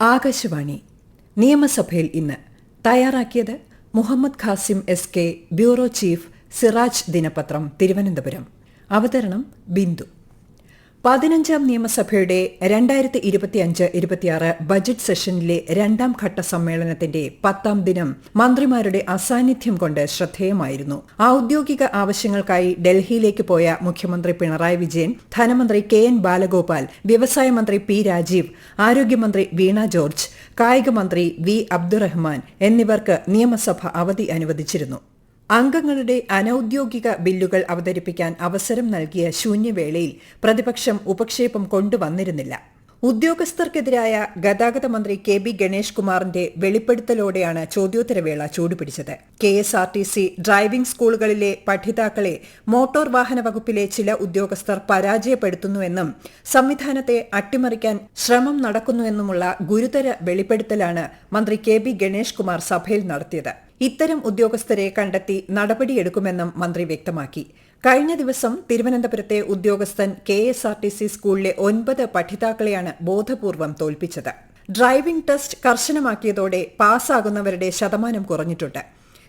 ആകാശവാണി നിയമസഭയിൽ ഇന്ന് തയ്യാറാക്കിയത് Muhammad Qasim S K bureau chief Siraj ദിനപത്രം തിരുവനന്തപുരം. അവതരണം ബിന്ദു. പതിനഞ്ചാം നിയമസഭയുടെ രണ്ടായിരത്തി ഇരുപത്തിയഞ്ച് ഇരുപത്തിയാറ് ബജറ്റ് സെഷനിലെ രണ്ടാം ഘട്ട സമ്മേളനത്തിന്റെ പത്താം ദിനം മന്ത്രിമാരുടെ അസാന്നിധ്യം കൊണ്ട് ശ്രദ്ധേയമായിരുന്നു. ഔദ്യോഗിക ആവശ്യങ്ങൾക്കായി ഡൽഹിയിലേക്ക് പോയ മുഖ്യമന്ത്രി പിണറായി വിജയൻ ധനമന്ത്രി കെ എൻ ബാലഗോപാൽ വ്യവസായ മന്ത്രി പി രാജീവ് ആരോഗ്യമന്ത്രി വീണ ജോർജ് കായിക മന്ത്രി വി അബ്ദുറഹ്മാൻ എന്നിവർക്ക് നിയമസഭ അവധി അനുവദിച്ചിരുന്നു. അംഗങ്ങളുടെ അനൌദ്യോഗിക ബില്ലുകൾ അവതരിപ്പിക്കാൻ അവസരം നൽകിയ ശൂന്യവേളയിൽ പ്രതിപക്ഷം ഉപക്ഷേപം കൊണ്ടുവന്നിരുന്നില്ല. ഉദ്യോഗസ്ഥർക്കെതിരായ ഗതാഗത മന്ത്രി കെ ബി ഗണേഷ് കുമാറിന്റെ വെളിപ്പെടുത്തലോടെയാണ് ചോദ്യോത്തരവേള ചൂടുപിടിച്ചത്. K S R T C driving സ്കൂളുകളിലെ പഠിതാക്കളെ മോട്ടോർ വാഹന വകുപ്പിലെ ചില ഉദ്യോഗസ്ഥർ പരാജയപ്പെടുത്തുന്നുവെന്നും സംവിധാനത്തെ അട്ടിമറിക്കാൻ ശ്രമം നടക്കുന്നുവെന്നുമുള്ള ഗുരുതര വെളിപ്പെടുത്തലാണ് മന്ത്രി കെ ബി ഗണേഷ് കുമാർ സഭയിൽ നടത്തിയത്. ഇത്തരം ഉദ്യോഗസ്ഥരെ കണ്ടെത്തി നടപടിയെടുക്കുമെന്നും മന്ത്രി വ്യക്തമാക്കി. കഴിഞ്ഞ ദിവസം തിരുവനന്തപുരത്തെ ഉദ്യോഗസ്ഥൻ K S R T C സ്കൂളിലെ ഒൻപത് പഠിതാക്കളെയാണ് ബോധപൂർവം തോൽപ്പിച്ചത്. ഡ്രൈവിംഗ് ടെസ്റ്റ് കർശനമാക്കിയതോടെ പാസ്സാകുന്നവരുടെ ശതമാനം കുറഞ്ഞിട്ടുണ്ട്.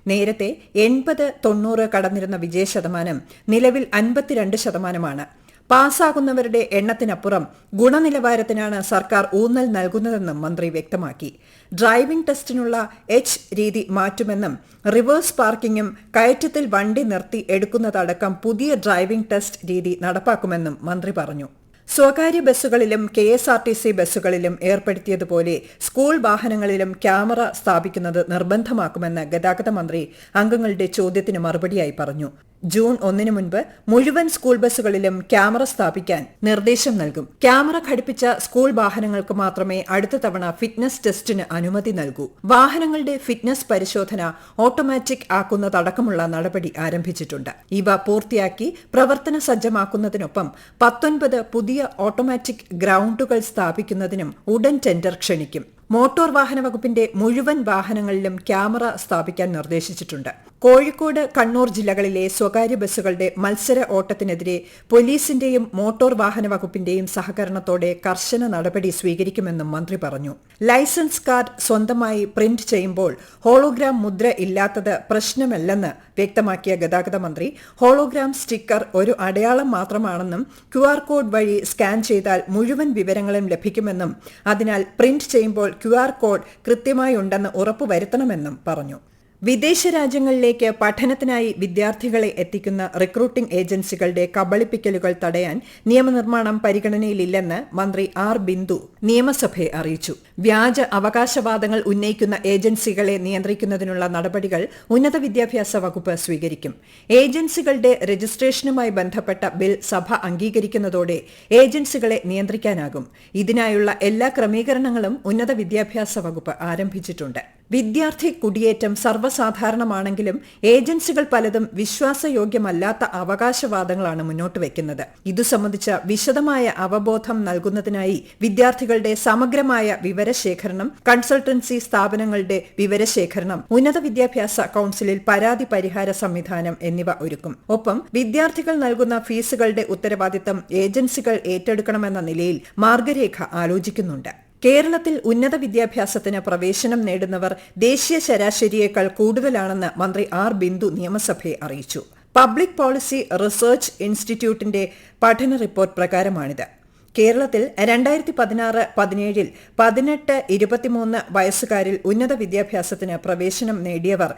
നേരത്തെ എൺപത് തൊണ്ണൂറ് കടന്നിരുന്ന വിജയശതമാനം നിലവിൽ അൻപത്തിരണ്ട് ശതമാനമാണ്. പാസ്സാകുന്നവരുടെ എണ്ണത്തിനപ്പുറം ഗുണനിലവാരത്തിനാണ് സർക്കാർ ഊന്നൽ നൽകുന്നതെന്നും മന്ത്രി വ്യക്തമാക്കി. ഡ്രൈവിംഗ് ടെസ്റ്റിനുള്ള എച്ച് രീതി മാറ്റുമെന്നും റിവേഴ്സ് പാർക്കിംഗും കയറ്റത്തിൽ വണ്ടി നിർത്തി എടുക്കുന്നതടക്കം പുതിയ ഡ്രൈവിംഗ് ടെസ്റ്റ് രീതി നടപ്പാക്കുമെന്നും മന്ത്രി പറഞ്ഞു. സ്വകാര്യ ബസ്സുകളിലും K S R T C ബസ്സുകളിലും ഏർപ്പെടുത്തിയതുപോലെ സ്കൂൾ വാഹനങ്ങളിലും ക്യാമറ സ്ഥാപിക്കുന്നത് നിർബന്ധമാക്കുമെന്ന് ഗതാഗത മന്ത്രി അംഗങ്ങളുടെ ചോദ്യത്തിന് മറുപടിയായി പറഞ്ഞു. ജൂൺ ഒന്നിന് മുൻപ് മുഴുവൻ സ്കൂൾ ബസ്സുകളിലും ക്യാമറ സ്ഥാപിക്കാൻ നിർദ്ദേശം നൽകും. ക്യാമറ ഘടിപ്പിച്ച സ്കൂൾ വാഹനങ്ങൾക്ക് മാത്രമേ അടുത്ത തവണ ഫിറ്റ്നസ് ടെസ്റ്റിന് അനുമതി നൽകൂ. വാഹനങ്ങളുടെ ഫിറ്റ്നസ് പരിശോധന ഓട്ടോമാറ്റിക് ആക്കുന്നതടക്കമുള്ള നടപടി ആരംഭിച്ചിട്ടുണ്ട്. ഇവ പൂർത്തിയാക്കി പ്രവർത്തന സജ്ജമാക്കുന്നതിനൊപ്പം പത്തൊൻപത് പുതിയ ഓട്ടോമാറ്റിക് ഗ്രൌണ്ടുകൾ സ്ഥാപിക്കുന്നതിനും ഉടൻ ടെൻഡർ ക്ഷണിക്കും. മോട്ടോർ വാഹന വകുപ്പിന്റെ മുഴുവൻ വാഹനങ്ങളിലും ക്യാമറ സ്ഥാപിക്കാൻ നിർദ്ദേശിച്ചിട്ടുണ്ട്. കോഴിക്കോട് കണ്ണൂർ ജില്ലകളിലെ സ്വകാര്യ ബസ്സുകളുടെ മത്സര ഓട്ടത്തിനെതിരെ പോലീസിന്റെയും മോട്ടോർ വാഹന വകുപ്പിന്റെയും സഹകരണത്തോടെ കർശന നടപടി സ്വീകരിക്കുമെന്നും മന്ത്രി പറഞ്ഞു. ലൈസൻസ് കാർഡ് സ്വന്തമായി പ്രിന്റ് ചെയ്യുമ്പോൾ ഹോളോഗ്രാം മുദ്ര ഇല്ലാത്തത് പ്രശ്നമല്ലെന്ന് വ്യക്തമാക്കിയ ഗതാഗത മന്ത്രി ഹോളോഗ്രാം സ്റ്റിക്കർ ഒരു അടയാളം മാത്രമാണെന്നും ക്യു ആർ കോഡ് വഴി സ്കാൻ ചെയ്താൽ മുഴുവൻ വിവരങ്ങളും ലഭിക്കുമെന്നും അതിനാൽ പ്രിന്റ് ചെയ്യുമ്പോൾ ക്യു ആർ കോഡ് കൃത്യമായുണ്ടെന്ന് ഉറപ്പുവരുത്തണമെന്നും പറഞ്ഞു. വിദേശ രാജ്യങ്ങളിലേക്ക് പഠനത്തിനായി വിദ്യാർത്ഥികളെ എത്തിക്കുന്ന റിക്രൂട്ടിംഗ് ഏജൻസികളുടെ കബളിപ്പിക്കലുകൾ തടയാൻ നിയമനിർമ്മാണം പരിഗണനയിലില്ലെന്ന് മന്ത്രി ആർ ബിന്ദു നിയമസഭയെ അറിയിച്ചു. വ്യാജ അവകാശവാദങ്ങൾ ഉന്നയിക്കുന്ന ഏജൻസികളെ നിയന്ത്രിക്കുന്നതിനുള്ള നടപടികൾ ഉന്നത വിദ്യാഭ്യാസ വകുപ്പ് സ്വീകരിക്കും. ഏജൻസികളുടെ രജിസ്ട്രേഷനുമായി ബന്ധപ്പെട്ട ബിൽ സഭ അംഗീകരിക്കുന്നതോടെ ഏജൻസികളെ നിയന്ത്രിക്കാനാകും. ഇതിനായുള്ള എല്ലാ ക്രമീകരണങ്ങളും ഉന്നത വിദ്യാഭ്യാസ വകുപ്പ് ആരംഭിച്ചിട്ടുണ്ട്. വിദ്യാർത്ഥി കുടിയേറ്റം സർവസാധാരണമാണെങ്കിലും ഏജൻസികൾ പലതും വിശ്വാസയോഗ്യമല്ലാത്ത അവകാശവാദങ്ങളാണ് മുന്നോട്ട് വയ്ക്കുന്നത് ഇതു സംബന്ധിച്ച വിശദമായ അവബോധം നൽകുന്നതിനായി വിദ്യാർത്ഥികളുടെ സമഗ്രമായ വിവരശേഖരണം കൺസൾട്ടൻസി സ്ഥാപനങ്ങളുടെ വിവരശേഖരണം ഉന്നത വിദ്യാഭ്യാസ കൌൺസിലിൽ പരാതി പരിഹാര സംവിധാനം എന്നിവ ഒരുക്കും. ഒപ്പം വിദ്യാർത്ഥികൾ നൽകുന്ന ഫീസുകളുടെ ഉത്തരവാദിത്തം ഏജൻസികൾ ഏറ്റെടുക്കണമെന്ന നിലയിൽ മാർഗരേഖ ആലോചിക്കുന്നുണ്ട്. കേരളത്തിൽ ഉന്നത വിദ്യാഭ്യാസത്തിന് പ്രവേശനം നേടുന്നവർ ദേശീയ ശരാശരിയേക്കാൾ കൂടുതലാണെന്ന് മന്ത്രി ആർ ബിന്ദു നിയമസഭയെ അറിയിച്ചു. പബ്ലിക് പോളിസി റിസർച്ച് ഇൻസ്റ്റിറ്റ്യൂട്ടിന്റെ പഠന റിപ്പോർട്ട് പ്രകാരമാണിത്. കേരളത്തിൽ രണ്ടായിരത്തി പതിനാറ് പതിനേഴിൽ പതിനെട്ട് ഇരുപത്തിമൂന്ന് വയസ്സുകാരിൽ ഉന്നത വിദ്യാഭ്യാസത്തിന് പ്രവേശനം നേടിയവർ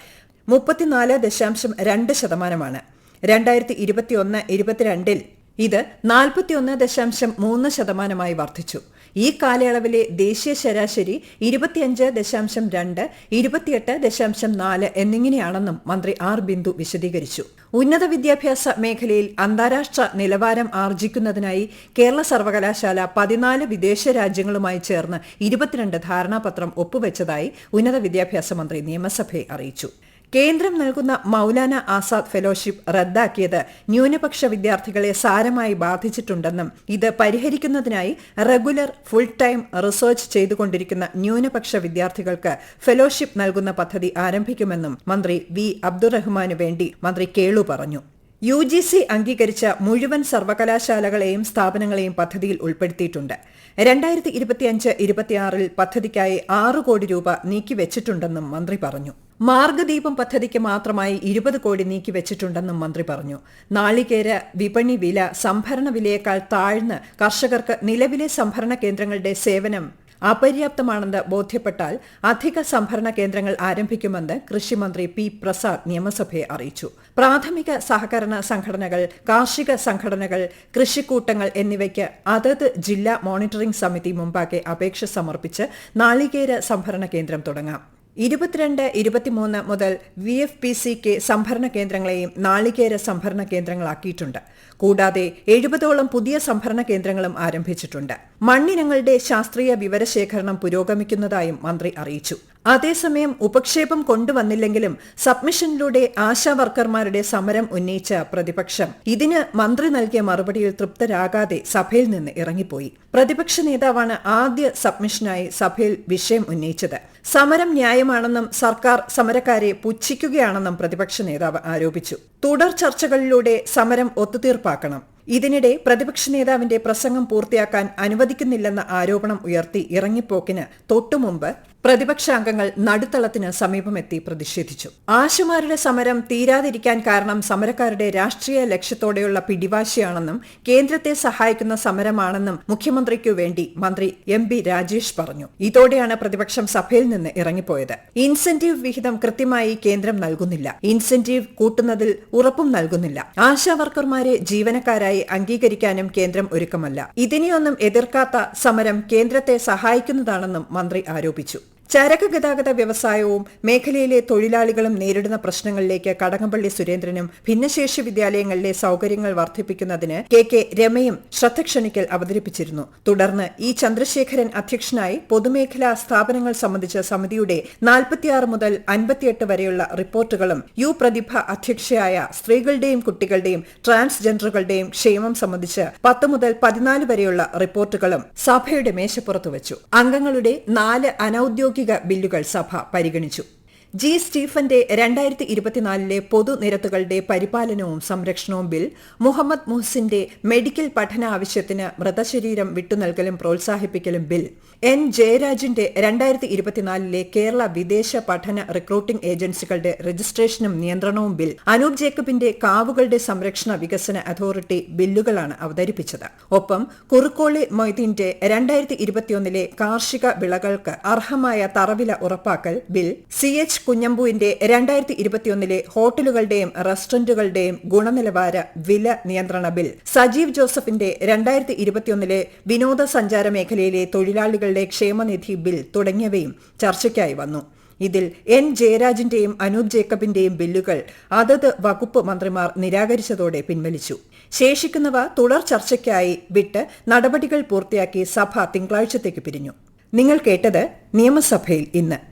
മുപ്പത്തിനാല് ദശാംശം രണ്ട് ശതമാനമാണ്. രണ്ടായിരത്തി ഇരുപത്തിയൊന്ന് ഇരുപത്തിരണ്ടിൽ ഇത് നാൽപ്പത്തിയൊന്ന് ദശാംശം മൂന്ന് ശതമാനമായി വർദ്ധിച്ചു. ഈ കാലയളവിലെ ദേശീയ ശരാശരി ഇരുപത്തിയഞ്ച് ദശാംശം രണ്ട് ഇരുപത്തിയെട്ട് ദശാംശം നാല് എന്നിങ്ങനെയാണെന്നും മന്ത്രി ആർ ബിന്ദു വിശദീകരിച്ചു. ഉന്നത വിദ്യാഭ്യാസ മേഖലയിൽ അന്താരാഷ്ട്ര നിലവാരം ആർജിക്കുന്നതിനായി കേരള സർവകലാശാല പതിനാല് വിദേശ രാജ്യങ്ങളുമായി ചേർന്ന് ഇരുപത്തിരണ്ട് ധാരണാപത്രം ഒപ്പുവെച്ചതായി ഉന്നത വിദ്യാഭ്യാസ മന്ത്രി നിയമസഭയെ അറിയിച്ചു. കേന്ദ്രം നൽകുന്ന മൌലാന ആസാദ് ഫെലോഷിപ്പ് റദ്ദാക്കിയത് ന്യൂനപക്ഷ വിദ്യാർത്ഥികളെ സാരമായി ബാധിച്ചിട്ടുണ്ടെന്നും ഇത് പരിഹരിക്കുന്നതിനായി റെഗുലർ ഫുൾ ടൈം റിസർച്ച് ചെയ്തുകൊണ്ടിരിക്കുന്ന ന്യൂനപക്ഷ വിദ്യാർത്ഥികൾക്ക് ഫെലോഷിപ്പ് നൽകുന്ന പദ്ധതി ആരംഭിക്കുമെന്നും മന്ത്രി വി അബ്ദുറഹ്മാനു വേണ്ടി മന്ത്രി കേളു പറഞ്ഞു. യു ജി സി അംഗീകരിച്ച മുഴുവൻ സർവകലാശാലകളെയും സ്ഥാപനങ്ങളെയും പദ്ധതിയിൽ ഉൾപ്പെടുത്തിയിട്ടുണ്ട്. രണ്ടായിരത്തി ഇരുപത്തിയഞ്ച് ഇരുപത്തിയാറിൽ പദ്ധതിക്കായി ആറ് കോടി രൂപ നീക്കിവെച്ചിട്ടുണ്ടെന്നും മന്ത്രി പറഞ്ഞു. മാർഗദീപം പദ്ധതിക്ക് മാത്രമായി ഇരുപത് കോടി നീക്കിവെച്ചിട്ടുണ്ടെന്നും മന്ത്രി പറഞ്ഞു. നാളികേര വിപണി വില സംഭരണ വിലയേക്കാൾ താഴ്ന്ന് കർഷകർക്ക് നിലവിലെ സംഭരണ കേന്ദ്രങ്ങളുടെ സേവനം അപര്യാപ്തമാണെന്ന് ബോധ്യപ്പെട്ടാൽ അധിക സംഭരണ കേന്ദ്രങ്ങൾ ആരംഭിക്കുമെന്ന് കൃഷിമന്ത്രി പി പ്രസാദ് നിയമസഭയെ അറിയിച്ചു. പ്രാഥമിക സഹകരണ സംഘടനകൾ കാർഷിക സംഘടനകൾ കൃഷിക്കൂട്ടങ്ങൾ എന്നിവയ്ക്ക് അതത് ജില്ലാ മോണിറ്ററിംഗ് സമിതി മുമ്പാകെ അപേക്ഷ സമർപ്പിച്ച് നാളികേര സംഭരണ കേന്ദ്രം തുടങ്ങാം. ഇരുപത്തിരണ്ട് ഇരുപത്തിമൂന്ന് മുതൽ V F P C K സംഭരണ കേന്ദ്രങ്ങളെയും നാളികേര സംഭരണ കേന്ദ്രങ്ങളാക്കിയിട്ടുണ്ട്. കൂടാതെ എഴുപതോളം പുതിയ സംഭരണ കേന്ദ്രങ്ങളും ആരംഭിച്ചിട്ടുണ്ട്. മണ്ണിനങ്ങളുടെ ശാസ്ത്രീയ വിവരശേഖരണം പുരോഗമിക്കുന്നതായും മന്ത്രി അറിയിച്ചു. അതേസമയം ഉപക്ഷേപം കൊണ്ടുവന്നില്ലെങ്കിലും സബ്മിഷനിലൂടെ ആശാവർക്കർമാരുടെ സമരം ഉന്നയിച്ച പ്രതിപക്ഷം ഇതിന് മന്ത്രി നൽകിയ മറുപടിയിൽ തൃപ്തരാകാതെ സഭയിൽ നിന്ന് ഇറങ്ങിപ്പോയി. പ്രതിപക്ഷ നേതാവാണ് ആദ്യ സബ്മിഷനായി സഭയിൽ വിഷയം ഉന്നയിച്ചത്. സമരം ന്യായമാണെന്നും സർക്കാർ സമരക്കാരെ പുച്ഛിക്കുകയാണെന്നും പ്രതിപക്ഷ നേതാവ് ആരോപിച്ചു. തുടർ ചർച്ചകളിലൂടെ സമരം ഒത്തുതീർപ്പാക്കണം. ഇതിനിടെ പ്രതിപക്ഷ നേതാവിന്റെ പ്രസംഗം പൂർത്തിയാക്കാൻ അനുവദിക്കുന്നില്ലെന്ന ആരോപണം ഉയർത്തി ഇറങ്ങിപ്പോക്കിന് തൊട്ടുമുമ്പ് പ്രതിപക്ഷാംഗങ്ങൾ നടുത്തളത്തിന് സമീപമെത്തി പ്രതിഷേധിച്ചു. ആശുമാരുടെ സമരം തീരാതിരിക്കാൻ കാരണം സമരക്കാരുടെ രാഷ്ട്രീയ ലക്ഷ്യത്തോടെയുള്ള പിടിവാശിയാണെന്നും കേന്ദ്രത്തെ സഹായിക്കുന്ന സമരമാണെന്നും മുഖ്യമന്ത്രിക്കു വേണ്ടി മന്ത്രി എം ബി രാജേഷ് പറഞ്ഞു. ഇതോടെയാണ് പ്രതിപക്ഷം സഭയിൽ നിന്ന് ഇറങ്ങിപ്പോയത്. ഇൻസെന്റീവ് വിഹിതം കൃത്യമായി കേന്ദ്രം നൽകുന്നില്ല. ഇൻസെന്റീവ് കൂട്ടുന്നതിൽ ഉറപ്പും നൽകുന്നില്ല. ആശാവർക്കർമാരെ ജീവനക്കാരായി അംഗീകരിക്കാനും കേന്ദ്രം ഒരുക്കമല്ല. ഇതിനെയൊന്നും എതിർക്കാത്ത സമരം കേന്ദ്രത്തെ സഹായിക്കുന്നതാണെന്നും മന്ത്രി ആരോപിച്ചു. ചരക്ക് ഗതാഗത വ്യവസായവും മേഖലയിലെ തൊഴിലാളികളും നേരിടുന്ന പ്രശ്നങ്ങളിലേക്ക് കടകംപള്ളി സുരേന്ദ്രനും ഭിന്നശേഷി വിദ്യാലയങ്ങളിലെ സൌകര്യങ്ങൾ വർദ്ധിപ്പിക്കുന്നതിന് കെ കെ രമയും ശ്രദ്ധ ക്ഷണിക്കൽ അവതരിപ്പിച്ചിരുന്നു. തുടർന്ന് ഇ ചന്ദ്രശേഖരൻ അധ്യക്ഷനായി പൊതുമേഖലാ സ്ഥാപനങ്ങൾ സംബന്ധിച്ച സമിതിയുടെ നാൽപ്പത്തിയാറ് മുതൽ അൻപത്തിയെട്ട് വരെയുള്ള റിപ്പോർട്ടുകളും യു പ്രതിഭ അധ്യക്ഷയായ സ്ത്രീകളുടെയും കുട്ടികളുടെയും ട്രാൻസ്ജെൻഡറുകളുടെയും ക്ഷേമം സംബന്ധിച്ച് പത്ത് മുതൽ പതിനാല് വരെയുള്ള റിപ്പോർട്ടുകളും സഭയുടെ മേശപ്പുറത്ത് വെച്ചു. അംഗങ്ങളുടെ നാല് അനൌദ്യോഗിക ബില്ലുകൾ സഭ പരിഗണിച്ചു ജി സ്റ്റീഫന്റെ രണ്ടായിരത്തി ഇരുപത്തിനാലിലെ പൊതുനിരത്തുകളുടെ പരിപാലനവും സംരക്ഷണവും ബിൽ മുഹമ്മദ് മുഹ്സിന്റെ മെഡിക്കൽ പഠന ആവശ്യത്തിന് മൃതശരീരം വിട്ടുനൽകലും പ്രോത്സാഹിപ്പിക്കലും ബിൽ. എൻ. ജയരാജിന്റെ രണ്ടായിരത്തി ഇരുപത്തിനാലിലെ കേരള വിദേശ പഠന റിക്രൂട്ടിംഗ് ഏജൻസികളുടെ രജിസ്ട്രേഷനും നിയന്ത്രണവും ബിൽ. അനൂപ് ജേക്കബിന്റെ കാവുകളുടെ സംരക്ഷണ വികസന അതോറിറ്റി ബില്ലുകളാണ് അവതരിപ്പിച്ചത്. ഒപ്പം കുറുക്കോളി മൊയ്തീന്റെ രണ്ടായിരത്തി ഇരുപത്തിയൊന്നിലെ കാർഷിക വിളകൾക്ക് അർഹമായ തറവില ഉറപ്പാക്കൽ ബിൽ. സി. എച്ച്. കുഞ്ഞമ്പുവിന്റെ രണ്ടായിരത്തി ഇരുപത്തിയൊന്നിലെ ഹോട്ടലുകളുടെയും റെസ്റ്റോറന്റുകളുടെയും ഗുണനിലവാര വില നിയന്ത്രണ ബിൽ. സജീവ് ജോസഫിന്റെ രണ്ടായിരത്തി ഇരുപത്തിയൊന്നിലെ വിനോദസഞ്ചാര മേഖലയിലെ തൊഴിലാളികളുടെ ക്ഷേമനിധി ബിൽ തുടങ്ങിയവയും ചർച്ചയ്ക്കായി വന്നു. ഇതിൽ എൻ ജയരാജിന്റെയും അനൂപ് ജേക്കബിന്റെയും ബില്ലുകൾ അതത് വകുപ്പ് മന്ത്രിമാർ നിരാകരിച്ചതോടെ പിൻവലിച്ചു. ശേഷിക്കുന്നവ തുടർ ചർച്ചയ്ക്കായി വിട്ട് നടപടികൾ പൂർത്തിയാക്കി സഭ തിങ്കളാഴ്ചത്തേക്ക് പിരിഞ്ഞു. നിങ്ങൾ കേട്ടത് നിയമസഭയിൽ ഇന്ന്.